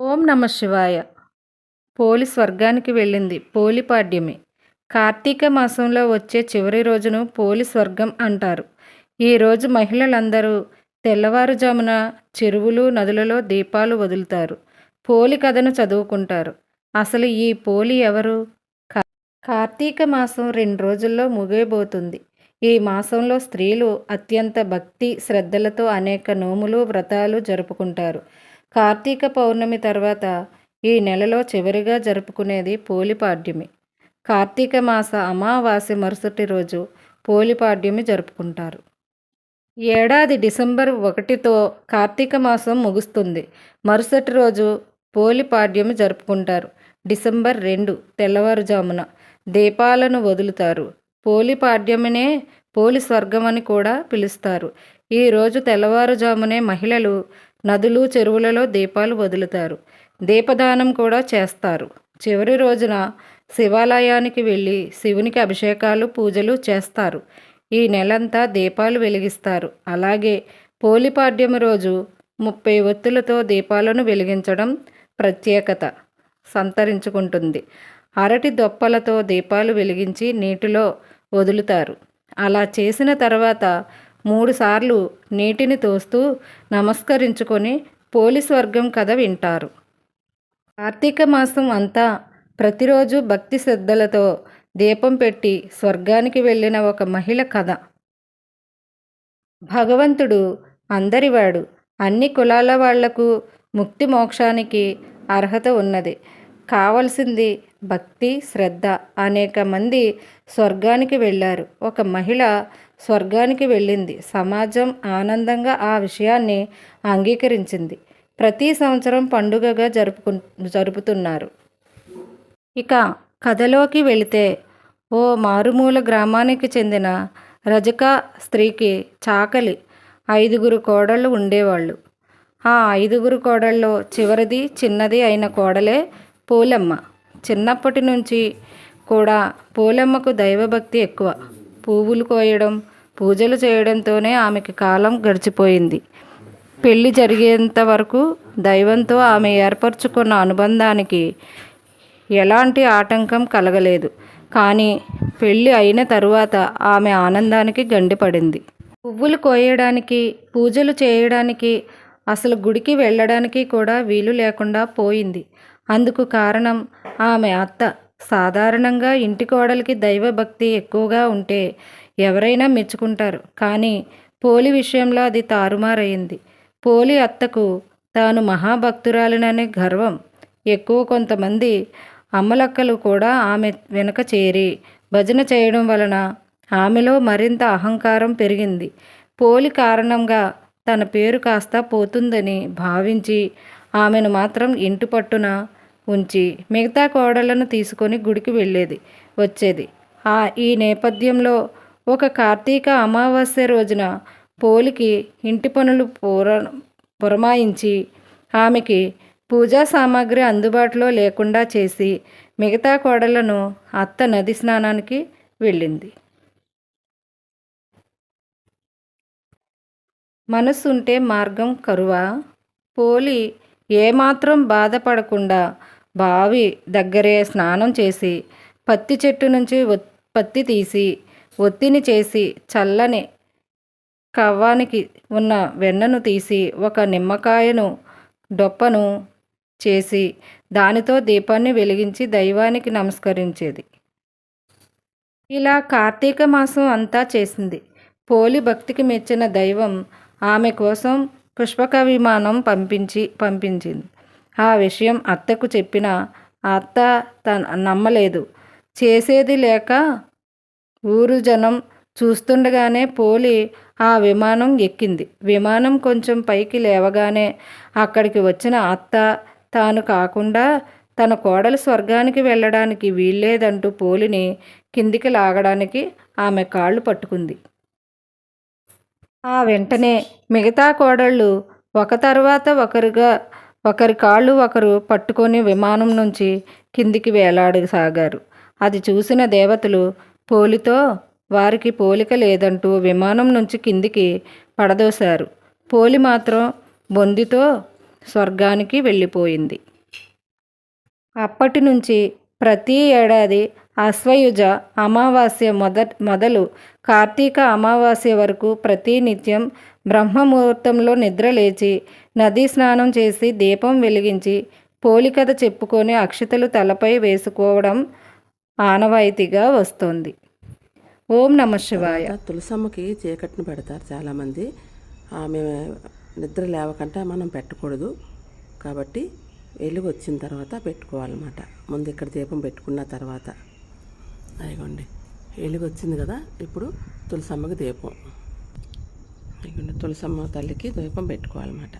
ఓం నమ శివాయ. పోలి స్వర్గానికి వెళ్ళింది పోలిపాడ్యమి కార్తీక మాసంలో వచ్చే చివరి రోజును పోలి స్వర్గం అంటారు. ఈరోజు మహిళలందరూ తెల్లవారుజామున చెరువులు నదులలో దీపాలు వదులుతారు. పోలి కథను చదువుకుంటారు. అసలు ఈ పోలి ఎవరు? కార్తీక మాసం రెండు రోజుల్లో ముగియబోతుంది. ఈ మాసంలో స్త్రీలు అత్యంత భక్తి శ్రద్ధలతో అనేక నోములు వ్రతాలు జరుపుకుంటారు. కార్తీక పౌర్ణమి తర్వాత ఈ నెలలో చివరిగా జరుపుకునేది పోలిపాడ్యమి కార్తీక మాస అమావాస్య మరుసటి రోజు పోలిపాడ్యమి జరుపుకుంటారు. ఏడాది డిసెంబర్ ఒకటితో కార్తీక మాసం ముగుస్తుంది. మరుసటి రోజు పోలిపాడ్యమి జరుపుకుంటారు. డిసెంబర్ రెండు తెల్లవారుజామున దీపాలను వదులుతారు. పోలిపాడ్యమినే పోలి స్వర్గం అని కూడా పిలుస్తారు. ఈ రోజు తెల్లవారుజామునే మహిళలు నదులు చెరువులలో దీపాలు వదులుతారు. దీపదానం కూడా చేస్తారు. చివరి రోజున శివాలయానికి వెళ్ళి శివునికి అభిషేకాలు పూజలు చేస్తారు. ఈ నెలంతా దీపాలు వెలిగిస్తారు. అలాగే పోలిపాడ్యమి రోజు ముప్పై ఒత్తులతో దీపాలను వెలిగించడం ప్రత్యేకత సంతరించుకుంటుంది. అరటి దొప్పలతో దీపాలు వెలిగించి నీటిలో వదులుతారు. అలా చేసిన తర్వాత మూడుసార్లు నీటిని తోస్తూ నమస్కరించుకొని పోలీస్ వర్గం కథ వింటారు. కార్తీక మాసం అంతా ప్రతిరోజు భక్తి శ్రద్ధలతో దీపం పెట్టి స్వర్గానికి వెళ్ళిన ఒక మహిళ కథ. భగవంతుడు అందరివాడు అన్ని కులాల వాళ్ళకు ముక్తి మోక్షానికి అర్హత ఉన్నది. కావలసింది భక్తి శ్రద్ధ అనేక మంది స్వర్గానికి వెళ్ళారు. ఒక మహిళ స్వర్గానికి వెళ్ళింది. సమాజం ఆనందంగా ఆ విషయాన్ని అంగీకరించింది. ప్రతి సంవత్సరం పండుగగా జరుపుకు జరుపుతున్నారు. ఇక కథలోకి వెళితే ఓ మారుమూల గ్రామానికి చెందిన రజక స్త్రీకి చాకలి ఐదుగురు కోడళ్ళు ఉండేవాళ్ళు. ఆ ఐదుగురు కోడల్లో చివరిది చిన్నది అయిన కోడలే పూలమ్మ. చిన్నప్పటి నుంచి కూడా పూలమ్మకు దైవభక్తి ఎక్కువ. పువ్వులు కోయడం పూజలు చేయడంతోనే ఆమెకి కాలం గడిచిపోయింది. పెళ్ళి జరిగేంత వరకు దైవంతో ఆమె ఏర్పరచుకున్న అనుబంధానికి ఎలాంటి ఆటంకం కలగలేదు. కానీ పెళ్ళి అయిన తరువాత ఆమె ఆనందానికి గండిపడింది పువ్వులు కోయడానికి పూజలు చేయడానికి అసలు గుడికి వెళ్ళడానికి కూడా వీలు లేకుండా పోయింది. అందుకు కారణం ఆమె అత్త. సాధారణంగా ఇంటి కోడలికి దైవభక్తి ఎక్కువగా ఉంటే ఎవరైనా మెచ్చుకుంటారు. కానీ పోలి విషయంలో అది తారుమారయింది పోలి అత్తకు తాను మహాభక్తురాలిననే గర్వం. ఎక్కువ కొంతమంది అమ్మలక్కలు కూడా ఆమె వెనుక చేరి భజన చేయడం వలన ఆమెలో మరింత అహంకారం పెరిగింది. పోలి కారణంగా తన పేరు కాస్త పోతుందని భావించి ఆమెను మాత్రం ఇంటి పట్టున ఉంచి మిగతా కోడళ్ళను తీసుకొని గుడికి వెళ్ళేది వచ్చేది. ఆ ఈ నేపథ్యంలో ఒక కార్తీక అమావాస్య రోజున పోలికి ఇంటి పనులు పూర పురమాయించి ఆమెకి పూజా సామాగ్రి అందుబాటులో లేకుండా చేసి మిగతా కోడళ్ళను అత్త నది స్నానానికి వెళ్ళింది. మనసుంటే మార్గం కరువా? పోలి ఏమాత్రం బాధపడకుండా బావి దగ్గరే స్నానం చేసి పత్తి చెట్టు నుంచి పత్తి తీసి ఒత్తిని చేసి చల్లని కవ్వానికి ఉన్న వెన్నను తీసి ఒక నిమ్మకాయను డొప్పను చేసి దానితో దీపాన్ని వెలిగించి దైవానికి నమస్కరించేది. ఇలా కార్తీక మాసం అంతా చేసింది. పోలి భక్తికి మెచ్చిన దైవం ఆమె కోసం పుష్పక విమానం పంపించి పంపించింది. ఆ విషయం అత్తకు చెప్పిన అత్త తన నమ్మలేదు. చేసేది లేక ఊరు జనం చూస్తుండగానే పోలి ఆ విమానం ఎక్కింది. విమానం కొంచెం పైకి లేవగానే అక్కడికి వచ్చిన అత్త తాను కాకుండా తన కోడలు స్వర్గానికి వెళ్ళడానికి వీల్లేదంటూ పోలిని కిందికి లాగడానికి ఆమె కాళ్ళు పట్టుకుంది. ఆ వెంటనే మిగతా కోడళ్ళు ఒక తర్వాత ఒకరుగా ఒకరి కాళ్ళు ఒకరు పట్టుకొని విమానం నుంచి కిందికి వేలాడసాగారు. అది చూసిన దేవతలు పోలితో వారికి పోలిక లేదంటూ విమానం నుంచి కిందికి పడదోశారు. పోలి మాత్రం బొందితో స్వర్గానికి వెళ్ళిపోయింది. అప్పటి నుంచి ప్రతి ఏడాది అశ్వయుజ అమావాస్య మొద మొదలు కార్తీక అమావాస్య వరకు ప్రతినిత్యం బ్రహ్మముహూర్తంలో నిద్రలేచి నదీ స్నానం చేసి దీపం వెలిగించి పోలికథ చెప్పుకొని అక్షతలు తలపై వేసుకోవడం ఆనవాయితీగా వస్తుంది. ఓం నమ శివాయ. తులసమ్మకి చీకటిని పెడతారు చాలామంది. ఆమె నిద్ర లేవకంటే మనం పెట్టకూడదు. కాబట్టి వెలుగు వచ్చిన తర్వాత పెట్టుకోవాలన్నమాట. ముందు ఇక్కడ దీపం పెట్టుకున్న తర్వాత. అదిగోండి. వెలుగు వచ్చింది కదా ఇప్పుడు తులసమ్మకి దీపం. అదిగోండి తులసమ్మ తల్లికి దీపం పెట్టుకోవాలన్నమాట.